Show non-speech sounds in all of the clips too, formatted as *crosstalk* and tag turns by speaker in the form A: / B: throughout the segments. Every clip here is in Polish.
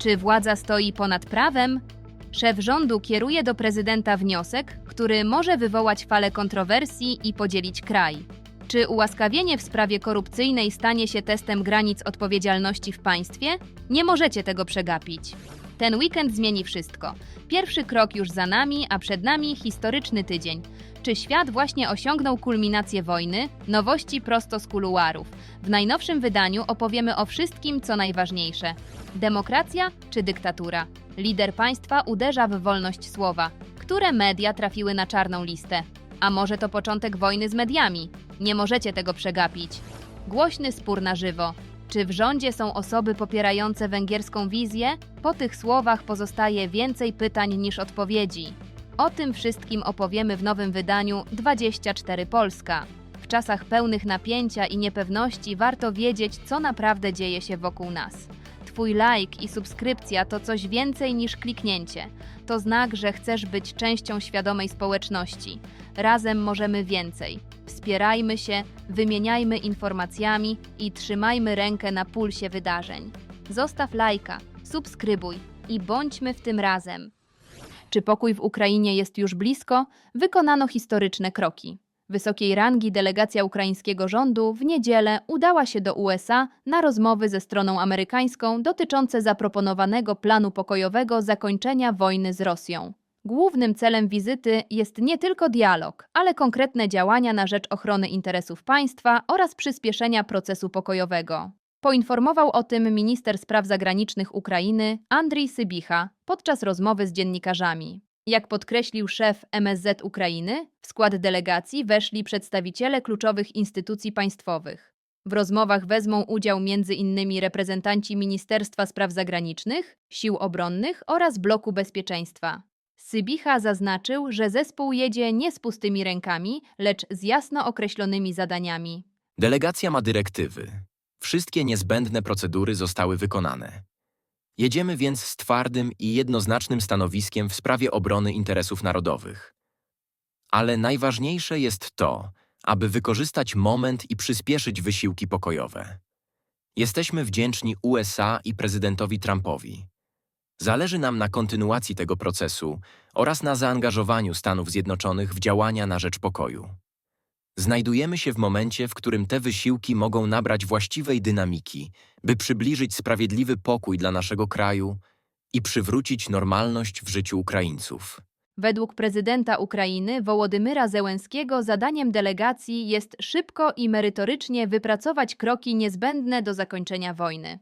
A: Czy władza stoi ponad prawem? Szef rządu kieruje do prezydenta wniosek, który może wywołać falę kontrowersji i podzielić kraj. Czy ułaskawienie w sprawie korupcyjnej stanie się testem granic odpowiedzialności w państwie? Nie możecie tego przegapić. Ten weekend zmieni wszystko. Pierwszy krok już za nami, a przed nami historyczny tydzień. Czy świat właśnie osiągnął kulminację wojny? Nowości prosto z kuluarów. W najnowszym wydaniu opowiemy o wszystkim, co najważniejsze. Demokracja czy dyktatura? Lider państwa uderza w wolność słowa. Które media trafiły na czarną listę? A może to początek wojny z mediami? Nie możecie tego przegapić. Głośny spór na żywo. Czy w rządzie są osoby popierające węgierską wizję? Po tych słowach pozostaje więcej pytań niż odpowiedzi. O tym wszystkim opowiemy w nowym wydaniu 24 Polska. W czasach pełnych napięcia i niepewności warto wiedzieć, co naprawdę dzieje się wokół nas. Twój like i subskrypcja to coś więcej niż kliknięcie. To znak, że chcesz być częścią świadomej społeczności. Razem możemy więcej. Wspierajmy się, wymieniajmy informacjami i trzymajmy rękę na pulsie wydarzeń. Zostaw lajka, subskrybuj i bądźmy w tym razem. Czy pokój w Ukrainie jest już blisko? Wykonano historyczne kroki. Wysokiej rangi delegacja ukraińskiego rządu w niedzielę udała się do USA na rozmowy ze stroną amerykańską dotyczące zaproponowanego planu pokojowego zakończenia wojny z Rosją. Głównym celem wizyty jest nie tylko dialog, ale konkretne działania na rzecz ochrony interesów państwa oraz przyspieszenia procesu pokojowego. Poinformował o tym minister spraw zagranicznych Ukrainy Andrii Sybicha podczas rozmowy z dziennikarzami. Jak podkreślił szef MSZ Ukrainy, w skład delegacji weszli przedstawiciele kluczowych instytucji państwowych. W rozmowach wezmą udział m.in. reprezentanci Ministerstwa Spraw Zagranicznych, Sił Obronnych oraz Bloku Bezpieczeństwa. Sybicha zaznaczył, że zespół jedzie nie z pustymi rękami, lecz z jasno określonymi zadaniami.
B: Delegacja ma dyrektywy. Wszystkie niezbędne procedury zostały wykonane. Jedziemy więc z twardym i jednoznacznym stanowiskiem w sprawie obrony interesów narodowych. Ale najważniejsze jest to, aby wykorzystać moment i przyspieszyć wysiłki pokojowe. Jesteśmy wdzięczni USA i prezydentowi Trumpowi. Zależy nam na kontynuacji tego procesu oraz na zaangażowaniu Stanów Zjednoczonych w działania na rzecz pokoju. Znajdujemy się w momencie, w którym te wysiłki mogą nabrać właściwej dynamiki, by przybliżyć sprawiedliwy pokój dla naszego kraju i przywrócić normalność w życiu Ukraińców.
A: Według prezydenta Ukrainy Wołodymyra Zełenskiego zadaniem delegacji jest szybko i merytorycznie wypracować kroki niezbędne do zakończenia wojny.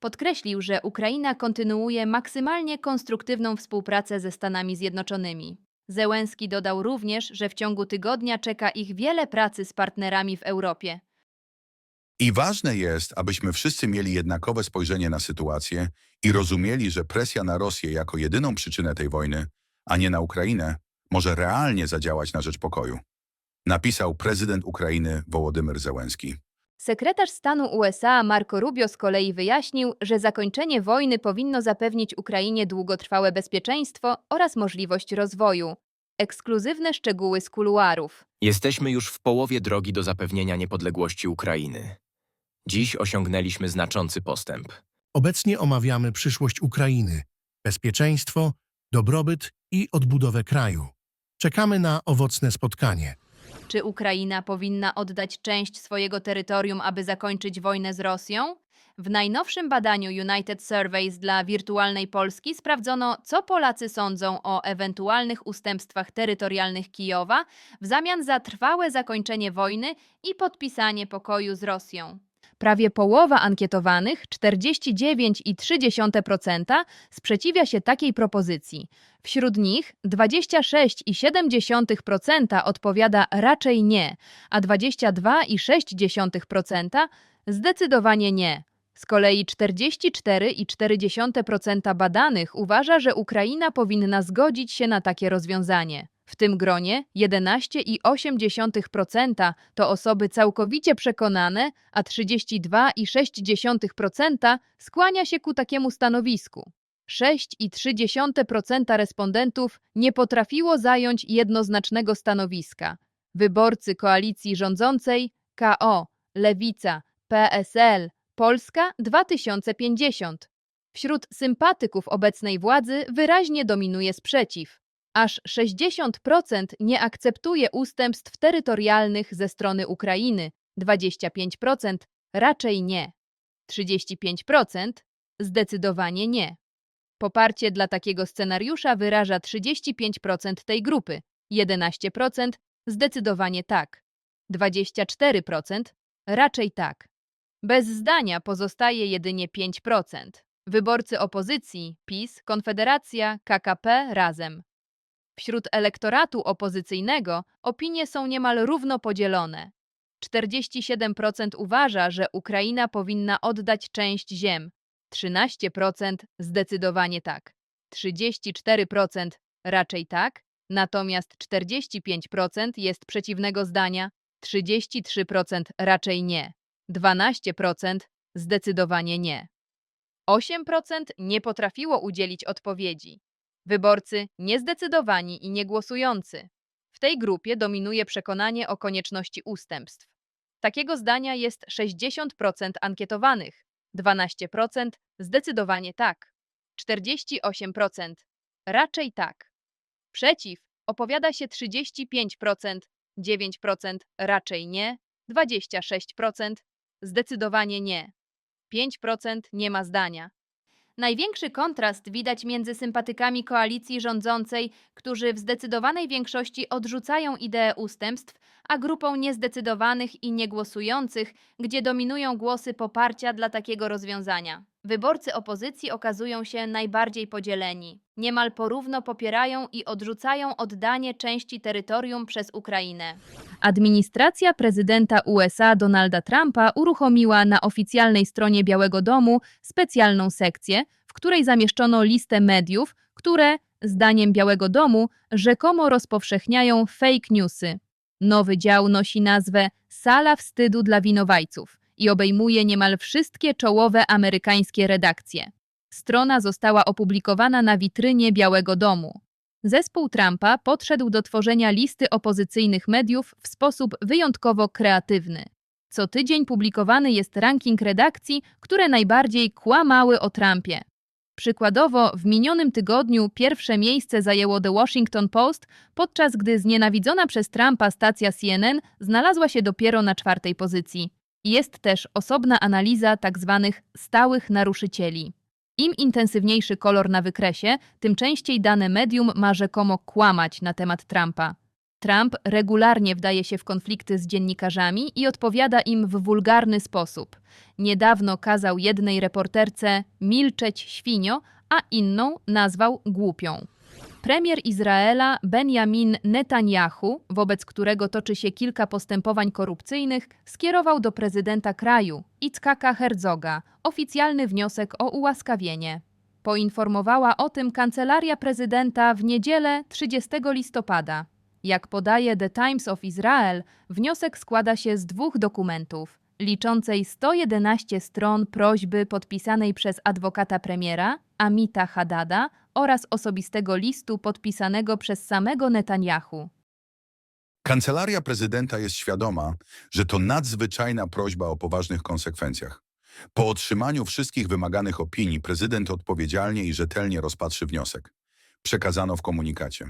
A: Podkreślił, że Ukraina kontynuuje maksymalnie konstruktywną współpracę ze Stanami Zjednoczonymi. Zełenski dodał również, że w ciągu tygodnia czeka ich wiele pracy z partnerami w Europie.
C: I ważne jest, abyśmy wszyscy mieli jednakowe spojrzenie na sytuację i rozumieli, że presja na Rosję jako jedyną przyczynę tej wojny, a nie na Ukrainę, może realnie zadziałać na rzecz pokoju. Napisał prezydent Ukrainy Wołodymyr Zełenski.
A: Sekretarz stanu USA Marco Rubio z kolei wyjaśnił, że zakończenie wojny powinno zapewnić Ukrainie długotrwałe bezpieczeństwo oraz możliwość rozwoju. Ekskluzywne szczegóły z kuluarów.
B: Jesteśmy już w połowie drogi do zapewnienia niepodległości Ukrainy. Dziś osiągnęliśmy znaczący postęp.
D: Obecnie omawiamy przyszłość Ukrainy, bezpieczeństwo, dobrobyt i odbudowę kraju. Czekamy na owocne spotkanie.
A: Czy Ukraina powinna oddać część swojego terytorium, aby zakończyć wojnę z Rosją? W najnowszym badaniu United Surveys dla wirtualnej Polski sprawdzono, co Polacy sądzą o ewentualnych ustępstwach terytorialnych Kijowa w zamian za trwałe zakończenie wojny i podpisanie pokoju z Rosją. Prawie połowa ankietowanych, 49,3%, sprzeciwia się takiej propozycji. Wśród nich 26,7% odpowiada raczej nie, a 22,6% zdecydowanie nie. Z kolei 44,4% badanych uważa, że Ukraina powinna zgodzić się na takie rozwiązanie. W tym gronie 11,8% to osoby całkowicie przekonane, a 32,6% skłania się ku takiemu stanowisku. 6,3% respondentów nie potrafiło zająć jednoznacznego stanowiska. Wyborcy koalicji rządzącej KO, Lewica, PSL, Polska 2050 Wśród sympatyków obecnej władzy wyraźnie dominuje sprzeciw. Aż 60% nie akceptuje ustępstw terytorialnych ze strony Ukrainy, 25% raczej nie, 35% zdecydowanie nie. Poparcie dla takiego scenariusza wyraża 35% tej grupy, 11% zdecydowanie tak, 24% raczej tak. Bez zdania pozostaje jedynie 5%. Wyborcy opozycji PiS, Konfederacja, KKP razem. Wśród elektoratu opozycyjnego opinie są niemal równo podzielone. 47% uważa, że Ukraina powinna oddać część ziem, 13% zdecydowanie tak, 34% raczej tak, natomiast 45% jest przeciwnego zdania, 33% raczej nie, 12% zdecydowanie nie. 8% nie potrafiło udzielić odpowiedzi. Wyborcy niezdecydowani i niegłosujący. W tej grupie dominuje przekonanie o konieczności ustępstw. Takiego zdania jest 60% ankietowanych, 12% zdecydowanie tak, 48% raczej tak. Przeciw opowiada się 35%, 9% raczej nie, 26% zdecydowanie nie, 5% nie ma zdania. Największy kontrast widać między sympatykami koalicji rządzącej, którzy w zdecydowanej większości odrzucają ideę ustępstw, a grupą niezdecydowanych i niegłosujących, gdzie dominują głosy poparcia dla takiego rozwiązania. Wyborcy opozycji okazują się najbardziej podzieleni. Niemal porówno popierają i odrzucają oddanie części terytorium przez Ukrainę. Administracja prezydenta USA Donalda Trumpa uruchomiła na oficjalnej stronie Białego Domu specjalną sekcję, w której zamieszczono listę mediów, które, zdaniem Białego Domu, rzekomo rozpowszechniają fake newsy. Nowy dział nosi nazwę Sala Wstydu dla Winowajców i obejmuje niemal wszystkie czołowe amerykańskie redakcje. Strona została opublikowana na witrynie Białego Domu. Zespół Trumpa podszedł do tworzenia listy opozycyjnych mediów w sposób wyjątkowo kreatywny. Co tydzień publikowany jest ranking redakcji, które najbardziej kłamały o Trumpie. Przykładowo, w minionym tygodniu pierwsze miejsce zajęło The Washington Post, podczas gdy znienawidzona przez Trumpa stacja CNN znalazła się dopiero na czwartej pozycji. Jest też osobna analiza tzw. stałych naruszycieli. Im intensywniejszy kolor na wykresie, tym częściej dane medium ma rzekomo kłamać na temat Trumpa. Trump regularnie wdaje się w konflikty z dziennikarzami i odpowiada im w wulgarny sposób. Niedawno kazał jednej reporterce milczeć świnio, a inną nazwał głupią. Premier Izraela Benjamin Netanyahu, wobec którego toczy się kilka postępowań korupcyjnych, skierował do prezydenta kraju, Itzhaka Herzoga, oficjalny wniosek o ułaskawienie. Poinformowała o tym kancelaria prezydenta w niedzielę 30 listopada. Jak podaje The Times of Israel, wniosek składa się z dwóch dokumentów, liczącej 111 stron prośby podpisanej przez adwokata premiera, Amita Haddada, oraz osobistego listu podpisanego przez samego Netanyahu.
C: Kancelaria prezydenta jest świadoma, że to nadzwyczajna prośba o poważnych konsekwencjach. Po otrzymaniu wszystkich wymaganych opinii prezydent odpowiedzialnie i rzetelnie rozpatrzy wniosek. Przekazano w komunikacie.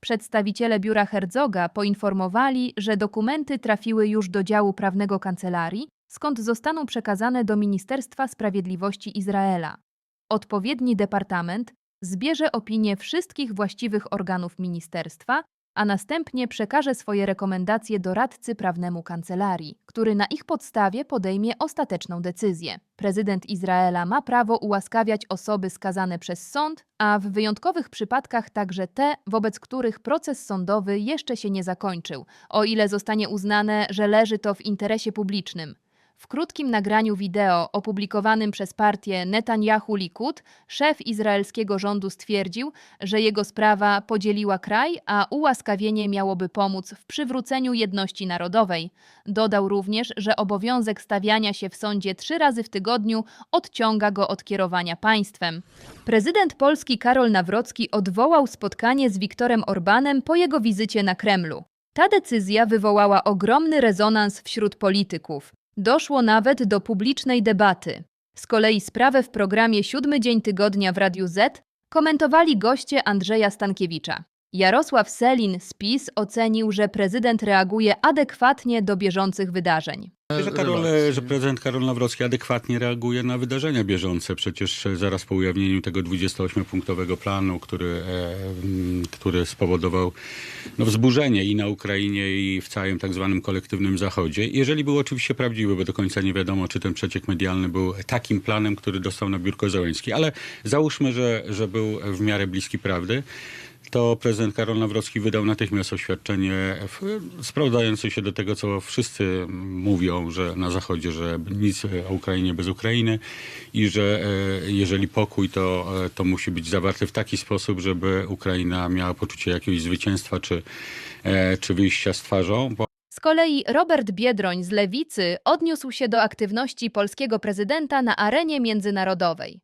A: Przedstawiciele biura Herzoga poinformowali, że dokumenty trafiły już do działu prawnego kancelarii, skąd zostaną przekazane do Ministerstwa Sprawiedliwości Izraela. Odpowiedni departament zbierze opinie wszystkich właściwych organów ministerstwa, a następnie przekaże swoje rekomendacje doradcy prawnemu kancelarii, który na ich podstawie podejmie ostateczną decyzję. Prezydent Izraela ma prawo ułaskawiać osoby skazane przez sąd, a w wyjątkowych przypadkach także te, wobec których proces sądowy jeszcze się nie zakończył, o ile zostanie uznane, że leży to w interesie publicznym. W krótkim nagraniu wideo opublikowanym przez partię Netanyahu Likud, szef izraelskiego rządu stwierdził, że jego sprawa podzieliła kraj, a ułaskawienie miałoby pomóc w przywróceniu jedności narodowej. Dodał również, że obowiązek stawiania się w sądzie trzy razy w tygodniu odciąga go od kierowania państwem. Prezydent Polski Karol Nawrocki odwołał spotkanie z Viktorem Orbanem po jego wizycie na Kremlu. Ta decyzja wywołała ogromny rezonans wśród polityków. Doszło nawet do publicznej debaty. Z kolei sprawę w programie Siódmy Dzień Tygodnia w Radiu Z komentowali goście Andrzeja Stankiewicza. Jarosław Selin z PiS ocenił, że prezydent reaguje adekwatnie do bieżących wydarzeń.
E: Że, Karol, że prezydent Karol Nawrocki adekwatnie reaguje na wydarzenia bieżące. Przecież zaraz po ujawnieniu tego 28-punktowego planu, który, e, który spowodował no, wzburzenie i na Ukrainie, i w całym tak zwanym kolektywnym Zachodzie. Jeżeli był oczywiście prawdziwy, bo do końca nie wiadomo, czy ten przeciek medialny był takim planem, który dostał na biurko Załęski. Ale załóżmy, że, że był w miarę bliski prawdy to prezydent Karol Nawrocki wydał natychmiast oświadczenie sprowadzające się do tego, co wszyscy mówią, że na Zachodzie, że nic o Ukrainie bez Ukrainy i że e, jeżeli pokój, to, e, to musi być zawarty w taki sposób, żeby Ukraina miała poczucie jakiegoś zwycięstwa czy, e, czy wyjścia z twarzą.
A: Z kolei Robert Biedroń z Lewicy odniósł się do aktywności polskiego prezydenta na arenie międzynarodowej.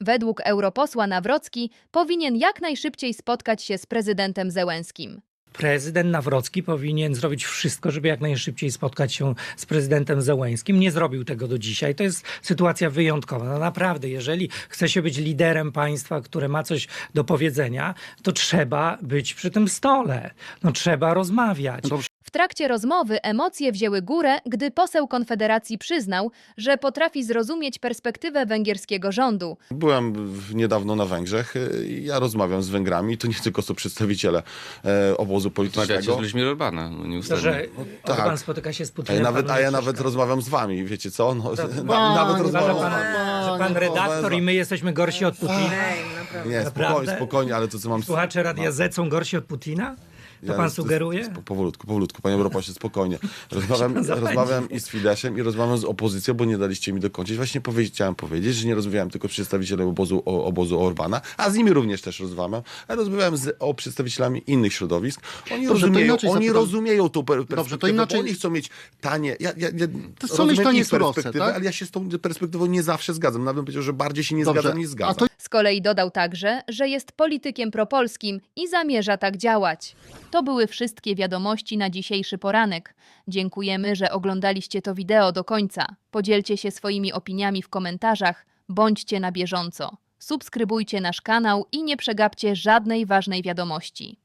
A: Według europosła Nawrocki powinien jak najszybciej spotkać się z prezydentem Zełenskim.
F: Prezydent Nawrocki powinien zrobić wszystko, żeby jak najszybciej spotkać się z prezydentem Zełęskim. Nie zrobił tego do dzisiaj. To jest sytuacja wyjątkowa. No naprawdę, jeżeli chce się być liderem państwa, które ma coś do powiedzenia, to trzeba być przy tym stole. No trzeba rozmawiać.
A: W trakcie rozmowy emocje wzięły górę, gdy poseł Konfederacji przyznał, że potrafi zrozumieć perspektywę węgierskiego rządu.
G: Byłem w- niedawno na Węgrzech. y, i Ja rozmawiam z Węgrami. To nie tylko są przedstawiciele e, obozu
H: Rozmawiacie z
G: politycznego.
H: ludźmi Orbana, no
F: To,
H: nieustannie.
F: że
G: tak.
F: pan spotyka się z
G: A
F: Putinem.
G: ja, nawet,
F: panu
G: a
F: nie
G: ja nawet
F: przeszkadza.
G: rozmawiam z wami, wiecie co? No,
F: To-
G: na, *laughs* nawet
F: Uważa
G: rozmawiam
F: pan, że pan redaktor i my jesteśmy gorsi od Putina?
G: Nie, spokojnie,
F: Naprawdę?
G: spokojnie, ale to co mam...
F: Słuchacze Radia Z są gorsi od Putina? To
G: Ja-
F: pan sugeruje?
G: Powolutku, powolutku, panie Europosie, spokojnie. *laughs* Rozmawiam, rozmawiam i z Fideszem i rozmawiam z opozycją, bo nie daliście mi dokończyć. Właśnie powie- chciałem powiedzieć, że nie rozmawiałem tylko z przedstawicielem obozu, o, obozu Orbana, a z nimi również też rozmawiam, ale rozmawiałem z o przedstawicielami innych środowisk. Oni
I: Dobrze, to
G: rozumieją, oni
I: zapytam.
G: rozumieją tą per- perspektywę,
I: to inaczej-
G: oni chcą mieć tanie... Ja, ja, ja
I: To
G: rozumiem
I: mieć tanie surowce, tak?
G: ale ja się z tą perspektywą nie zawsze zgadzam. Nawet bym powiedział, że bardziej się nie
I: Dobrze,
G: zgadzam niż zgadzam.
I: to
A: Z kolei dodał także, że jest politykiem propolskim i zamierza tak działać. To były wszystkie wiadomości na dzisiejszy poranek. Dziękujemy, że oglądaliście to wideo do końca. Podzielcie się swoimi opiniami w komentarzach, bądźcie na bieżąco. Subskrybujcie nasz kanał i nie przegapcie żadnej ważnej wiadomości.